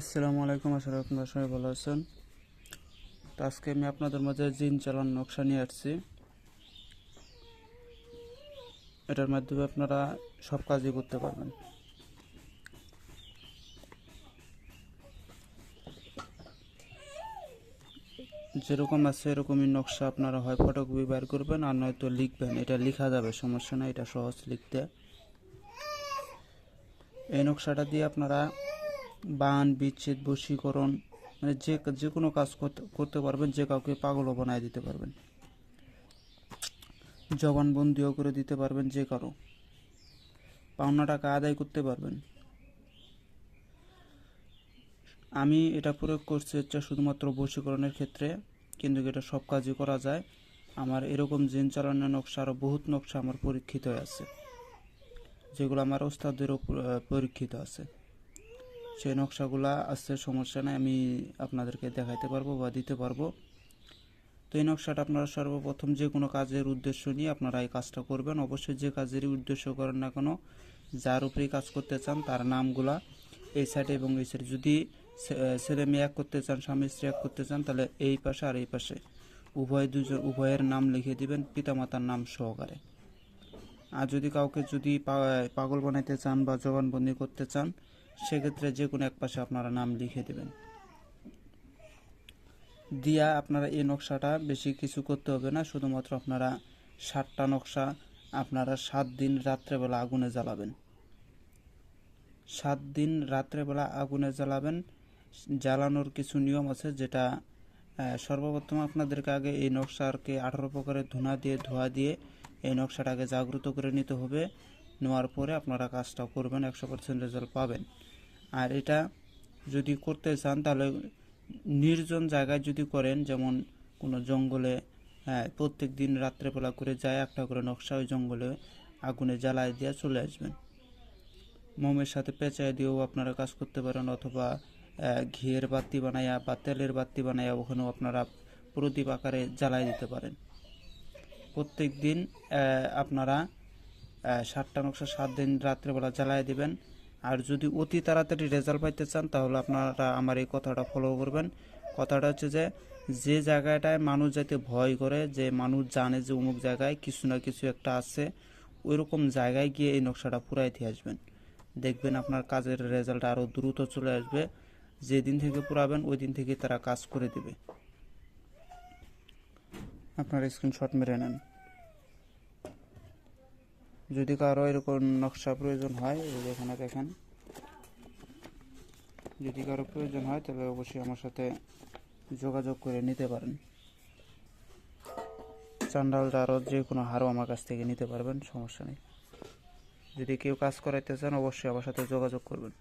আসসালামু আলাইকুম, আশা করি আপনারা সবাই ভালো আছেন। তো আজকে আমি আপনাদের মাঝে জিন চালান নকশা নিয়ে আসছি। এটার মাধ্যমে আপনারা সব কাজই করতে পারবেন। যেরকম আছে এরকমই নকশা আপনারা হয় ফটোকপি বের করবেন, আর নয়তো লিখবেন। এটা লেখা যাবে, সমস্যা নাই, এটা সহজ লিখতে। এই নকশাটা দিয়ে আপনারা বান, বিচ্ছেদ, বশীকরণ মানে যে যে কোনো কাজ করতে পারবেন, যে কাউকে পাগলও বানায় দিতে পারবেন। জবানবন্দিও করে দিতে পারবেন, যে কারও। পাওনা টাকা আদায় করতে পারবেন। আমি এটা প্রয়োগ করছি হচ্ছে শুধুমাত্র বশীকরণের ক্ষেত্রে, কিন্তু এটা সব কাজই করা যায়। আমার এরকম জিন চালানোর নকশা আরও বহুত নকশা আমার পরীক্ষিত আছে, যেগুলো আমার ওস্তাদের উপর পরীক্ষিত আছে। সেই নকশাগুলো আসছে সমস্যা নাই, আমি আপনাদেরকে দেখাইতে পারব বা দিতে পারব। তো এই নকশাটা আপনারা সর্বপ্রথম যে কোনো কাজের উদ্দেশ্য নিয়ে আপনারা এই কাজটা করবেন। অবশ্যই যে কাজেরই উদ্দেশ্য করেন না কেন, যার উপরেই কাজ করতে চান, তার নামগুলা, এই সাইডে এবং এই সাইডে যদি ছেলে মেয়ে এক করতে চান, স্বামী স্ত্রী এক করতে চান, তাহলে এই পাশে আর এই পাশে। উভয় দুজন, উভয়ের নাম লিখে দিবেন, পিতামাতার নাম সহকারে। আর যদি কাউকে যদি পাগল বানাইতে চান বা জবানবন্দি করতে চান সেক্ষেত্রে যে কোনো এক পাশে আপনারা নাম লিখে দেবেন। দিয়া আপনারা এই নকশাটা বেশি কিছু করতে হবে না, শুধুমাত্র আপনারা সাতটা নকশা আপনারা সাত দিন রাত্রেবেলা আগুনে জ্বালাবেন। সাত দিন রাত্রেবেলা আগুনে জ্বালাবেন, জ্বালানোর কিছু নিয়ম আছে যেটা সর্বপ্রথম আপনাদেরকে আগে এই নকশাকে আঠারো প্রকারের ধুনা দিয়ে ধোয়া দিয়ে এই নকশাটাকে জাগ্রত করে নিতে হবে। নেওয়ার পরে আপনারা কাজটা করবেন, একশো পার্সেন্ট রেজাল্ট পাবেন। আর এটা যদি করতে চান, তাহলে নির্জন জায়গায় যদি করেন, যেমন কোনো জঙ্গলে হ্যাঁ প্রত্যেক দিন রাত্রেবেলা করে যায়, একটা করে নকশা ওই জঙ্গলে আগুনে জ্বালায় দিয়ে চলে আসবেন। মোমের সাথে পেঁচায় দিয়েও আপনারা কাজ করতে পারেন, অথবা ঘিয়ের বাতি বানাইয়া বা তেলের বাতি বানাইয়া ওখানেও আপনারা প্রদীপ আকারে জ্বালায় দিতে পারেন। প্রত্যেক দিন আপনারা সাতটা নকশা সাত দিন রাত্রেবেলা জ্বালায় দিবেন। আর যদি অতি তাড়াতাড়ি রেজাল্ট পাইতে চান, তাহলে আপনারা আমার এই কথাটা ফলো করবেন। কথাটা হচ্ছে যে যে জায়গাটায় মানুষ যাতে ভয় করে, যে মানুষ জানে যে অমুক জায়গায় কিছু না কিছু একটা আছে, ওইরকম জায়গায় গিয়ে এই নকশাটা পুরাইতে আসবেন। দেখবেন আপনার কাজের রেজাল্ট আরও দ্রুত চলে আসবে। যেদিন থেকে পুরাবেন ওই দিন থেকে তারা কাজ করে দেবে। আপনার স্ক্রিনশট মেরে নেন। যদি কারও এরকম নকশা প্রয়োজন হয় এখানে দেখেন। যদি কারও প্রয়োজন হয় তাহলে অবশ্যই আমার সাথে যোগাযোগ করে নিতে পারেন। চান্ডালটা আরও যে কোনো হারও আমার কাছ থেকে নিতে পারবেন, সমস্যা নেই। যদি কেউ কাজ করাইতে চান, অবশ্যই আমার সাথে যোগাযোগ করবেন।